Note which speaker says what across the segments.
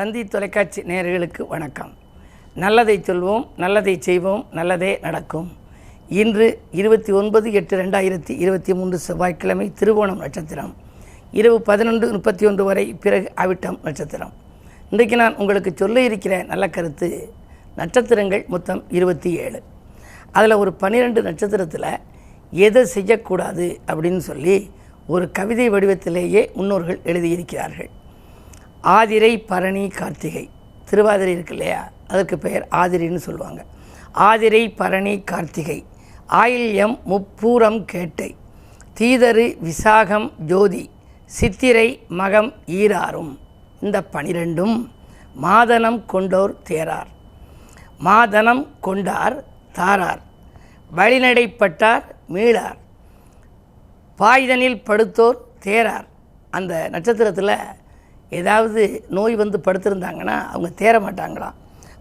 Speaker 1: தந்தி தொலைக்காட்சி நேயர்களுக்கு வணக்கம். நல்லதை சொல்வோம் நல்லதை செய்வோம் நல்லதே நடக்கும். இன்று இருபத்தி ஒன்பது எட்டு ரெண்டாயிரத்தி இருபத்தி மூன்று செவ்வாய்க்கிழமை திருவோணம் நட்சத்திரம். இரவு பதினொன்று முப்பத்தி ஒன்று வரை பிறகு அவிட்டம் நட்சத்திரம். இன்றைக்கு நான் உங்களுக்கு சொல்ல இருக்கிற நல்ல கருத்து நட்சத்திரங்கள் மொத்தம் இருபத்தி ஏழு. அதில் ஒரு பன்னிரெண்டு நட்சத்திரத்தில் எதை செய்யக்கூடாது அப்படின்னு சொல்லி ஒரு கவிதை வடிவத்திலேயே முன்னோர்கள் எழுதியிருக்கிறார்கள். ஆதிரை பரணி கார்த்திகை. திருவாதிரை இருக்கு இல்லையா? அதற்கு பெயர் ஆதிரின்னு சொல்லுவாங்க. ஆதிரை பரணி கார்த்திகை. ஆயில்யம் முப்பூரம் கேட்டை. தீதரு விசாகம் ஜோதி. சித்திரை மகம் ஈராறும். இந்த பனிரெண்டும் மாதனம் கொண்டோர் தேரார். மாதனம் கொண்டார் தாரார். வழிநடைப்பட்டார் மீளார். பாய்தனில் படுத்தோர் தேரார். அந்த நட்சத்திரத்தில் ஏதாவது நோய் வந்து படுத்திருந்தாங்கன்னா அவங்க தேர மாட்டாங்களாம்.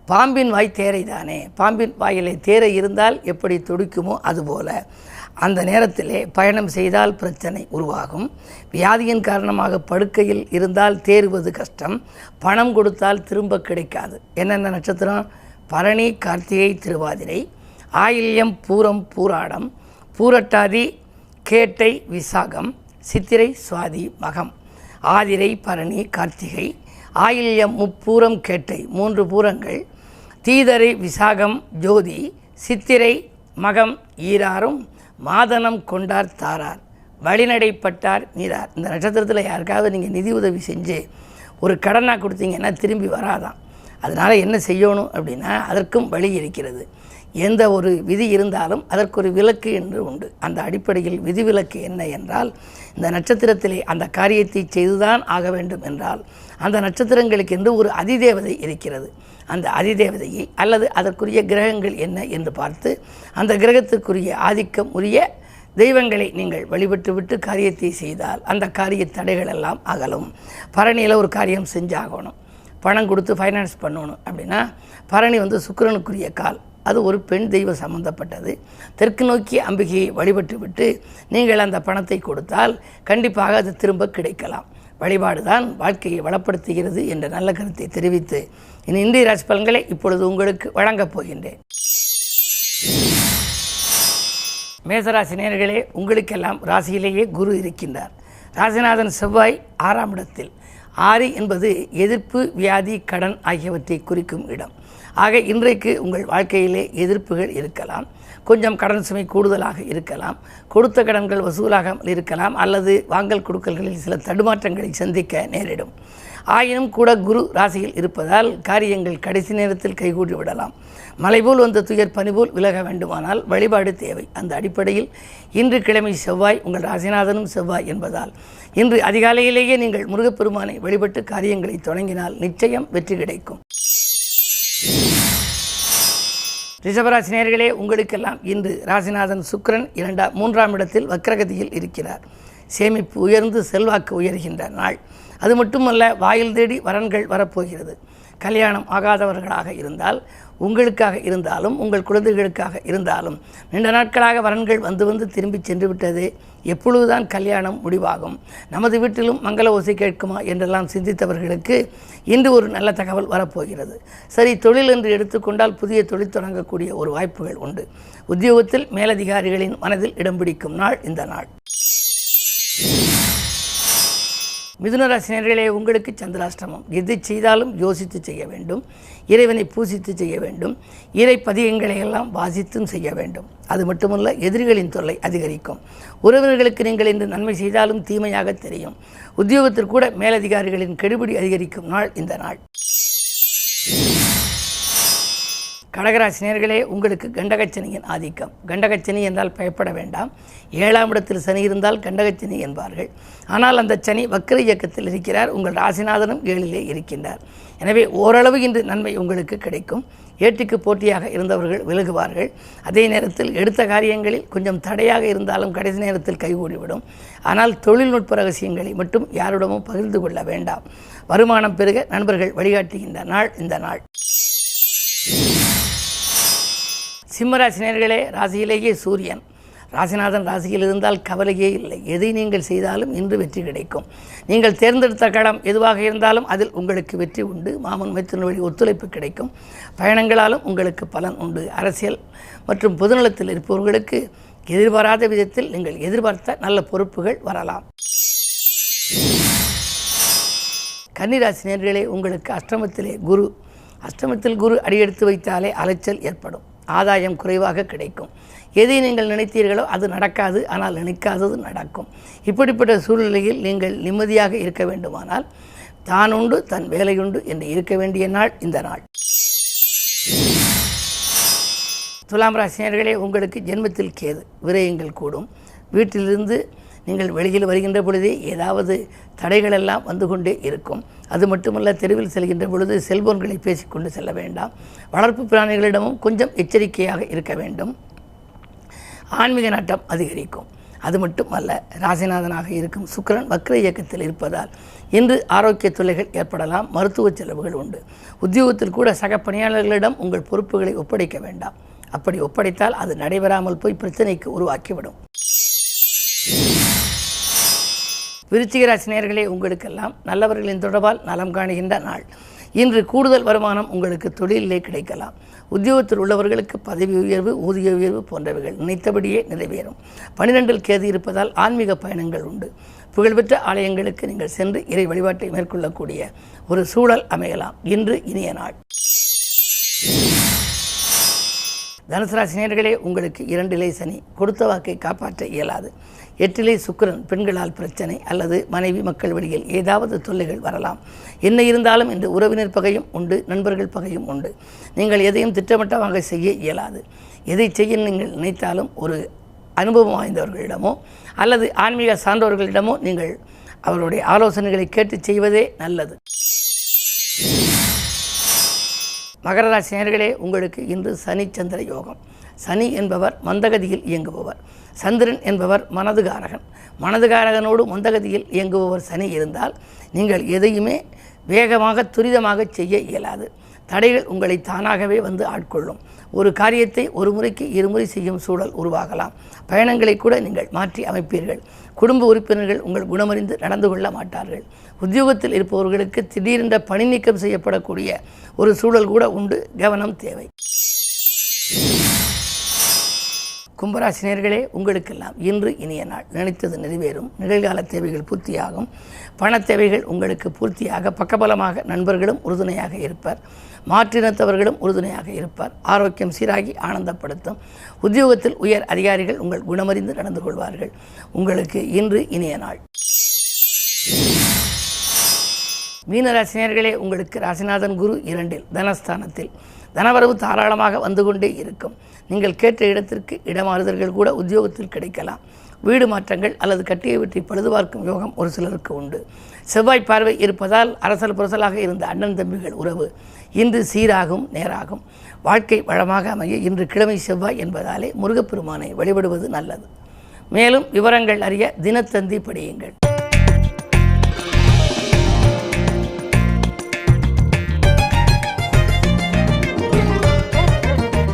Speaker 1: பாம்பின் வாய் தேரை தானே பாம்பின் வாயிலே தேரை இருந்தால் எப்படி துடிக்குமோ அதுபோல. அந்த நேரத்திலே பயணம் செய்தால் பிரச்சனை உருவாகும். வியாதியின் காரணமாக படுக்கையில் இருந்தால் தேறுவது கஷ்டம். பணம் கொடுத்தால் திரும்ப கிடைக்காது. என்னென்ன நட்சத்திரம்? பரணி கார்த்திகை திருவாதிரை. ஆயில்யம் பூரம் பூராடம். பூரட்டாதி கேட்டை விசாகம். சித்திரை சுவாதி மகம். ஆதிரை பரணி கார்த்திகை ஆயில்யம் முப்பூரம் கேட்டை மூன்று பூரங்கள் தீதரை விசாகம் ஜோதி சித்திரை மகம் ஈராரும் மாதனம் கொண்டார் தாரார் வழிநடைப்பட்டார் நீரார். இந்த நட்சத்திரத்தில் யாருக்காவது நீங்கள் நிதி உதவி செஞ்சு ஒரு கடனாக கொடுத்தீங்கன்னா திரும்பி வராதான். அதனால் என்ன செய்யணும் அப்படின்னா அதற்கும் வழி இருக்கிறது. எந்த ஒரு விதி இருந்தாலும் அதற்கு ஒரு விலக்கு என்று உண்டு. அந்த அடிப்படையில் விதிவிலக்கு என்ன என்றால் இந்த நட்சத்திரத்திலே அந்த காரியத்தை செய்துதான் ஆக வேண்டும் என்றால் அந்த நட்சத்திரங்களுக்கு என்று ஒரு அதிதேவதை இருக்கிறது. அந்த அதிதேவதையை அல்லது அதற்குரிய கிரகங்கள் என்ன என்று பார்த்து அந்த கிரகத்திற்குரிய ஆதிக்கம் உரிய தெய்வங்களை நீங்கள் வழிபட்டு விட்டு காரியத்தை செய்தால் அந்த காரிய தடைகள் எல்லாம் அகலும். பரணியில் ஒரு காரியம் செஞ்சாகணும். பணம் கொடுத்து ஃபைனான்ஸ் பண்ணணும் அப்படின்னா பரணி வந்து சுக்கரனுக்குரிய கால். அது ஒரு பெண் தெய்வம் சம்பந்தப்பட்டது. தெற்கு நோக்கி அம்பிகையை வழிபட்டு விட்டு நீங்கள் அந்த பணத்தை கொடுத்தால் கண்டிப்பாக அது திரும்ப கிடைக்கலாம். வழிபாடு தான் வாழ்க்கையை வளப்படுத்துகிறது என்ற நல்ல கருத்தை தெரிவித்து இனி இந்திய ராசி பலன்களை இப்பொழுது உங்களுக்கு வழங்கப் போகின்றேன். மேசராசி நேர்களே உங்களுக்கெல்லாம் ராசியிலேயே குரு இருக்கின்றார். ராசிநாதன் செவ்வாய் ஆறாம் இடத்தில். ஆறு என்பது எதிர்ப்பு வியாதி கடன் ஆகியவற்றை குறிக்கும் இடம். ஆக இன்றைக்கு உங்கள் வாழ்க்கையிலே எதிர்ப்புகள் இருக்கலாம். கொஞ்சம் கடன் சுமை கூடுதலாக இருக்கலாம். கொடுத்த கடன்கள் வசூலாகாமல் இருக்கலாம். அல்லது வாங்கல் கொடுக்கல்களில் சில தடுமாற்றங்களை சந்திக்க நேரிடும். ஆயினும் கூட குரு ராசியில் இருப்பதால் காரியங்கள் கடைசி நேரத்தில் கைகூடி விடலாம். மலைபோல் வந்த துயர் பனிபோல் விலக வேண்டுமானால் வழிபாடு தேவை. அந்த அடிப்படையில் இன்று கிழமை செவ்வாய் உங்கள் ராசிநாதனும் செவ்வாய் என்பதால். இன்று அதிகாலையிலேயே நீங்கள் முருகப்பெருமானை வழிபட்டு காரியங்களை தொடங்கினால் நிச்சயம் வெற்றி கிடைக்கும். ரிஷபராசி நேர்களே உங்களுக்கெல்லாம் இன்று ராசிநாதன் சுக்கிரன் இரண்டாம் மூன்றாம் இடத்தில் வக்ரகதியில் இருக்கிறார். சேமிப்பு உயர்ந்து செல்வாக்கு உயர்கின்ற நாள். அது மட்டுமல்ல வாயில் தேடி வரன்கள் வரப்போகிறது. கல்யாணம் ஆகாதவர்களாக இருந்தால் உங்களுக்காக இருந்தாலும் உங்கள் குழந்தைகளுக்காக இருந்தாலும் நீண்ட நாட்களாக வரன்கள் வந்து வந்து திரும்பி சென்று விட்டது எப்பொழுதுதான் கல்யாணம் முடிவாகும்? நமது வீட்டிலும் மங்கள ஓசை கேட்குமா என்றெல்லாம் சிந்தித்தவர்களுக்கு இன்று ஒரு நல்ல தகவல் வரப்போகிறது. சரி தொழில் என்று எடுத்துக்கொண்டால் புதிய தொழில் தொடங்கக்கூடிய ஒரு வாய்ப்புகள் உண்டு. உத்தியோகத்தில் மேலதிகாரிகளின் மனதில் இடம் பிடிக்கும் நாள் இந்த நாள். மிதுனராசினர்களே உங்களுக்கு சந்திராஷ்டமம். எது செய்தாலும் யோசித்து செய்ய வேண்டும். இறைவனை பூசித்து செய்ய வேண்டும். இறை பதியங்களை எல்லாம் வாசித்தும் செய்ய வேண்டும். அது மட்டுமல்ல எதிரிகளின் தொல்லை அதிகரிக்கும். உறவினர்களுக்கு நீங்கள் இன்று நன்மை செய்தாலும் தீமையாக தெரியும். உத்தியோகத்திற்கூட மேலதிகாரிகளின் கெடுபிடி அதிகரிக்கும் நாள் இந்த நாள். கடகராசினியர்களே உங்களுக்கு கண்டகச்சனியின் ஆதிக்கம். கண்டகச்சனி என்றால் பயப்பட வேண்டாம். ஏழாம் இடத்தில் சனி இருந்தால் கண்டகச்சனி என்பார்கள். ஆனால் அந்த சனி வக்கர இயக்கத்தில் இருக்கிறார். உங்கள் ராசிநாதனும் ஏழிலே இருக்கின்றார். எனவே ஓரளவு இன்று நன்மை உங்களுக்கு கிடைக்கும். ஏட்டுக்கு போட்டியாக இருந்தவர்கள் விலகுவார்கள். அதே நேரத்தில் எடுத்த காரியங்களில் கொஞ்சம் தடையாக இருந்தாலும் கடைசி நேரத்தில் கைகூடிவிடும். ஆனால் தொழில்நுட்ப ரகசியங்களை மட்டும் யாரிடமும் பகிர்ந்து கொள்ள வேண்டாம். வருமானம் பெருக நண்பர்கள் வழிகாட்டுகின்ற நாள் இந்த நாள். சிம்மராசி நேர்களே ராசியிலேயே சூரியன். ராசிநாதன் ராசியில் இருந்தால் கவலையே இல்லை. எதை நீங்கள் செய்தாலும் இன்று வெற்றி கிடைக்கும். நீங்கள் தேர்ந்தெடுத்த களம் எதுவாக இருந்தாலும் அதில் உங்களுக்கு வெற்றி உண்டு. மாமன் மைத்தின் வழி ஒத்துழைப்பு கிடைக்கும். பயணங்களாலும் உங்களுக்கு பலன் உண்டு. அரசியல் மற்றும் பொதுநலத்தில் இருப்பவர்களுக்கு எதிர்பாராத விதத்தில் நீங்கள் எதிர்பார்த்த நல்ல பொறுப்புகள் வரலாம். கன்னிராசி நேர்களே உங்களுக்கு அஷ்டமத்திலே குரு. அஷ்டமத்தில் குரு அடியெடுத்து வைத்தாலே அலைச்சல் ஏற்படும். ஆதாயம் குறைவாக கிடைக்கும். எதை நீங்கள் நினைத்தீர்களோ அது நடக்காது ஆனால் நினைக்காதது நடக்கும். இப்படிப்பட்ட சூழ்நிலையில் நீங்கள் நிம்மதியாக இருக்க வேண்டுமானால் தான் உண்டு தன் வேலையுண்டு என்று இருக்க வேண்டிய நாள் இந்த நாள். துலாம் ராசினியர்களே உங்களுக்கு ஜென்மத்தில் கேது விரயங்கள் கூடும். வீட்டிலிருந்து நீங்கள் வெளியில் வருகின்ற பொழுதே ஏதாவது தடைகள் எல்லாம் வந்து கொண்டே இருக்கும். அது மட்டுமல்ல தெருவில் செல்கின்ற பொழுது செல்போன்களை பேசிக்கொண்டு செல்ல வேண்டாம். வளர்ப்பு பிராணிகளிடமும் கொஞ்சம் எச்சரிக்கையாக இருக்க வேண்டும். ஆன்மீக நாட்டம் அதிகரிக்கும். அது மட்டும் அல்ல ராசிநாதனாக இருக்கும் சுக்கரன் வக்ர இயக்கத்தில் இருப்பதால் இன்று ஆரோக்கிய தொல்லைகள் ஏற்படலாம் மருத்துவ செலவுகள் உண்டு. உத்தியோகத்தில் கூட சக பணியாளர்களிடம் உங்கள் பொறுப்புகளை ஒப்படைக்க வேண்டாம். அப்படி ஒப்படைத்தால் அது நடைபெறாமல் போய் பிரச்சனைக்கு உருவாக்கிவிடும். விருச்சிகராசி நேர்களே உங்களுக்கெல்லாம் நல்லவர்களின் தொடர்பால் நலம் காணுகின்ற நாள். இன்று கூடுதல் வருமானம் உங்களுக்கு தொழிலிலே கிடைக்கலாம். உத்தியோகத்தில் உள்ளவர்களுக்கு பதவி உயர்வு ஊதிய உயர்வு போன்றவைகள் நினைத்தபடியே நிறைவேறும். பனிரெண்டில் கேது இருப்பதால் ஆன்மீக பயணங்கள் உண்டு. புகழ்பெற்ற ஆலயங்களுக்கு நீங்கள் சென்று இறை வழிபாட்டை மேற்கொள்ளக்கூடிய ஒரு சூழல் அமையலாம். இன்று இனிய நாள். தனுசு ராசினியர்களே உங்களுக்கு இரண்டிலே சனி கொடுத்த வாக்கை காப்பாற்ற இயலாது. எட்டிலே சுக்கிரன் பெண்களால் பிரச்சனை அல்லது மனைவி மக்கள் வழியில் ஏதாவது தொல்லைகள் வரலாம். என்ன இருந்தாலும் இன்று உறவினர் பகையும் உண்டு நண்பர்கள் பகையும் உண்டு. நீங்கள் எதையும் திட்டமிட்டமாக செய்ய இயலாது. எதை செய்ய நீங்கள் நினைத்தாலும் ஒரு அனுபவம் வாய்ந்தவர்களிடமோ அல்லது ஆன்மீக சார்ந்தவர்களிடமோ நீங்கள் அவருடைய ஆலோசனைகளை கேட்டு செய்வதே நல்லது. மகர ராசி நேர்களே உங்களுக்கு இன்று சனி சந்திர யோகம். சனி என்பவர் மந்தகதியில் இயங்குபவர். சந்திரன் என்பவர் மனதுகாரகன். மனதுகாரகனோடு மந்தகதியில் இயங்குபவர் சனி இருந்தால் நீங்கள் எதையுமே வேகமாக துரிதமாக செய்ய இயலாது. தடைகள் உங்களை தானாகவே வந்து ஆட்கொள்ளும். ஒரு காரியத்தை ஒரு முறைக்கு இருமுறை செய்யும் சூழல் உருவாகலாம். பயணங்களை கூட நீங்கள் மாற்றி அமைப்பீர்கள். குடும்ப உறுப்பினர்கள் உங்கள் குணமறிந்து நடந்து கொள்ள மாட்டார்கள். உத்தியோகத்தில் இருப்பவர்களுக்கு திடீரென்ற பணி நீக்கம் செய்யப்படக்கூடிய ஒரு சூழல் கூட உண்டு. கவனம் தேவை. கும்பராசினியர்களே உங்களுக்கெல்லாம் இன்று இனிய நாள். நினைத்தது நிறைவேறும். நிகழ்கால தேவைகள் பூர்த்தியாகும். பண தேவைகள் உங்களுக்கு பூர்த்தியாக பக்கபலமாக நண்பர்களும் உறுதுணையாக இருப்பர். மாற்றினத்தவர்களும் உறுதுணையாக இருப்பார். ஆரோக்கியம் சீராகி ஆனந்தப்படுத்தும். உத்தியோகத்தில் உயர் அதிகாரிகள் உங்கள் குணமறிந்து நடந்து கொள்வார்கள். உங்களுக்கு இன்று இனிய நாள். மீனராசினியர்களே உங்களுக்கு ராசிநாதன் குரு இரண்டில் தனஸ்தானத்தில். தனவரவு தாராளமாக வந்து கொண்டே இருக்கும். நீங்கள் கேட்ட இடத்திற்கு இடமாறுதல்கள் கூட உத்தியோகத்தில் கிடைக்கலாம். வீடு மாற்றங்கள் அல்லது கட்டிய வீட்டை பழுது பார்க்கும் யோகம் ஒரு சிலருக்கு உண்டு. செவ்வாய் பார்வை இருப்பதால் அரசல் புரசலாக இருந்த அண்ணன் தம்பிகள் உறவு இன்று சீராகும் நேராகும். வாழ்க்கை வளமாக அமைய இன்று கிழமை செவ்வாய் என்பதாலே முருகப்பெருமானை வழிபடுவது நல்லது. மேலும் விவரங்கள் அறிய தினத்தந்தி படியுங்கள்.